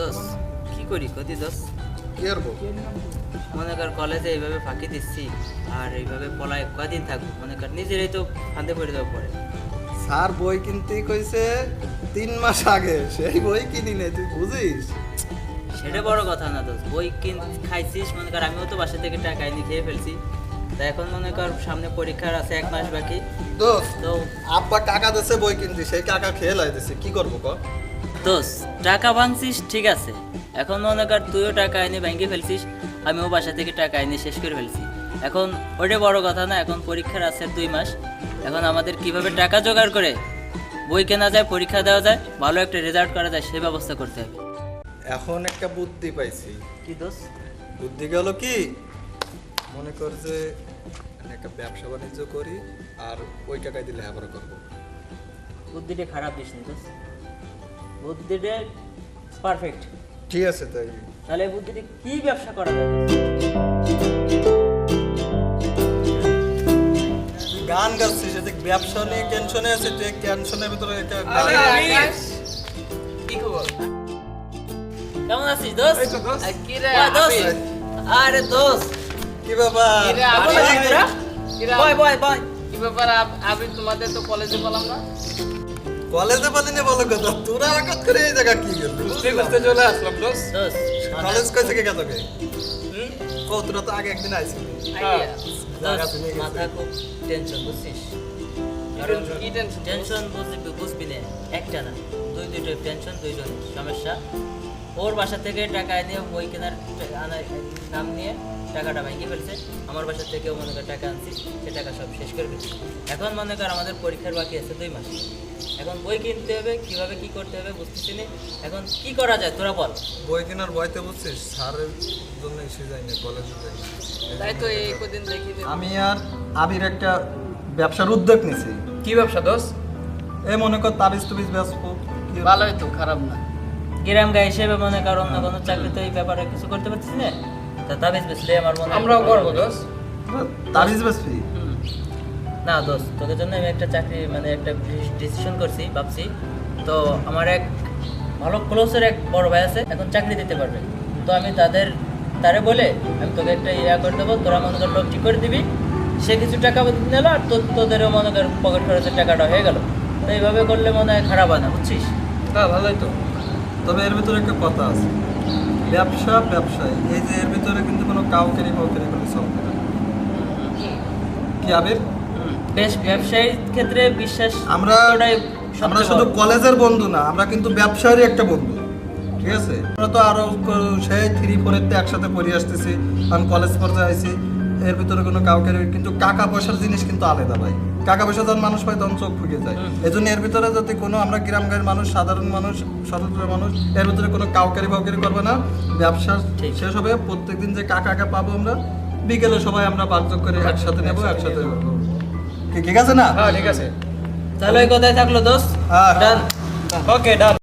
দোষ কি করি দোষ কি মনে কর কলেজে এইভাবে ফাঁকি দিচ্ছি আর এইভাবে পলায় কদিন থাকব? মনে কর নিজেরাই তো ফাঁদে পড়ে পড়ে স্যার বই কিনতে কইছে তিন মাস আগে সেই বই কিনি নে তুই বুঝিস? সেটা বড় কথা না দোষ বই কিন খাইছিস মনে কর আমিও তো বাসা থেকে টাকা এনে খেয়ে ফেলছি। তা এখন মনে কর সামনে পরীক্ষার আছে এক মাস বাকি। দোস্ত তো আব্বা কাকা দেশে বই কিনতি সেই কাকা খেয়ে লাই দিছে কি করব ক? দোষ টাকা ভাঙছিস ঠিক আছে। এখন মনে কর তুইও টাকা এনে ভেঙে ফেলছিস আমিও বাসা থেকে টাকা এনে শেষ করে ফেলছি। এখন ওটা বড় কথা না এখন পরীক্ষার আছে দুই মাস। এখন আমাদের কীভাবে টাকা জোগাড় করে বই কেনা যায় পরীক্ষা দেওয়া যায় ভালো একটা রেজাল্ট করা যায় সেই ব্যবস্থা করতে হবে। এখন একটা বুদ্ধি পাইছি। কি দোষ বুদ্ধি গেল কি? মনে কর যে একটা ব্যবসা বাণিজ্য করি আর ওই টাকায় দিলে আবার করব। বুদ্ধিটা খারাপ দিস নি দোষ বুদ্ধিটা পারফেক্ট ঠিক আছে তাই। তাহলে এই কি ব্যবসা করা যায়? গান গাচ্ছিস এতে ব্যবসা নিয়ে টেনশনে আছে তুই টেনশনের ভিতরে আকাশ। কি খবর? কেমন আছিস দোস্ত। কি রে, আরে দোষ কি ব্যাপার? কি রে, বয়, বয়, বয়। বয় বয় কি ব্যাপার আমি তোমাদের তো কলেজে পেলাম না? কলেজে পালি না বলো কথা তোরা হঠাৎ করে এই জায়গা কি গেল বুঝতে বুঝতে চলে আসলাম দোস্ত। দোষ কলেজ কই থেকে গেল কে ও তোরা তো আগে একদিন চিনে গেছে। মাথা খুব টেনশন বুঝছিস? কারণ কি টেনশন? টেনশন বুঝবি বুঝবি না একটা না দুই দুইটা টেনশন দুইজন সমস্যা। ওর বাসা থেকে টাকা এনে বই কেনার নাম নিয়ে টাকাটা ভেঙে ফেলছে। আমার বাসা থেকেও মনে কর টাকা আনছি সে টাকা সব শেষ করে ফেলছি। এখন মনে কর আমাদের পরীক্ষার বাকি আছে দুই মাস। এখন বই কিনতে হবে কীভাবে কি করতে হবে বুঝতেছি না। এখন কি করা যায় তোরা বল। বই কেনার বইতে বুঝছিস স্যারের জন্য এসে যাই না কলেজে যাই তাই তো এই কদিন দেখি যে- আমি আর আবির একটা ব্যবসার উদ্যোগ নিছি। কি ব্যবসা দোস্ত? এই মনে কর তাবিজ তুবিজ কি- ভালোই তো খারাপ না। গ্রাম গায়ে হিসেবে মনে কর অন্য কোনো চাকরি তো এই ব্যাপারে কিছু করতে পারছিস না। তা তাবিজ বেসলে আমার মনে হয় আমরাও করব দোস্ত। তাবিজ বেসবি না দোস্ত, তোদের জন্য আমি একটা চাকরি মানে একটা ডিসিশন করছি, ভাবছি। তো আমার এক ভালো ক্লোজের এক বড় ভাই আছে, এখন চাকরি দিতে পারবে। তো আমি তাদের, তারে বলে আমি তোকে একটা ইয়া করে দেবো, তোরা মনে কর লোক ঠিক করে দিবি, সে কিছু টাকা নিল আর তো তোদেরও মনে কর পকেট খরচের টাকাটা হয়ে গেল। তো এইভাবে করলে মনে হয় খারাপ হয় না, বুঝছিস? না, ভালোই তো। তবে এর ভিতরে একটা কথা আছে। ব্যবসা, ব্যবসায়, এই যে এর ভিতরে কিন্তু কোনো কাউকেরি কাউকেরি করে চলবে না কি আবির? বেশ ব্যবসায়ীর ক্ষেত্রে বিশ্বাস আমরা আমরা শুধু কলেজের বন্ধু না আমরা কিন্তু ব্যবসায়েরই একটা বন্ধু ঠিক আছে? আমরা তো আরও সেই থ্রি ফোরের একসাথে পড়ে আসতেছি আমি কলেজ পর্যায়ে আইছি এর ভিতরে কোনো কাউকে কিন্তু টাকা পয়সার জিনিস কিন্তু আলাদা ভাই। টাকা পয়সা যখন মানুষ পায় তখন চোখ ফুকে যায়। এই জন্য এর ভিতরে যদি কোনো আমরা গ্রাম গায়ের মানুষ সাধারণ মানুষ সচেতন মানুষ এর ভিতরে কোনো কাউকারি ফাউকারি করবে না। ব্যবসা। শেষ হবে প্রত্যেকদিন যে কাকা কাকা পাবো আমরা বিকেলে সবাই আমরা বাগযোগ করে একসাথে নেব একসাথে ঠিক আছে না? হ্যাঁ ঠিক আছে। তাহলে ওই কথাই থাকল দোস্ত। হ্যাঁ, হ্যাঁ। ডান ওকে ডান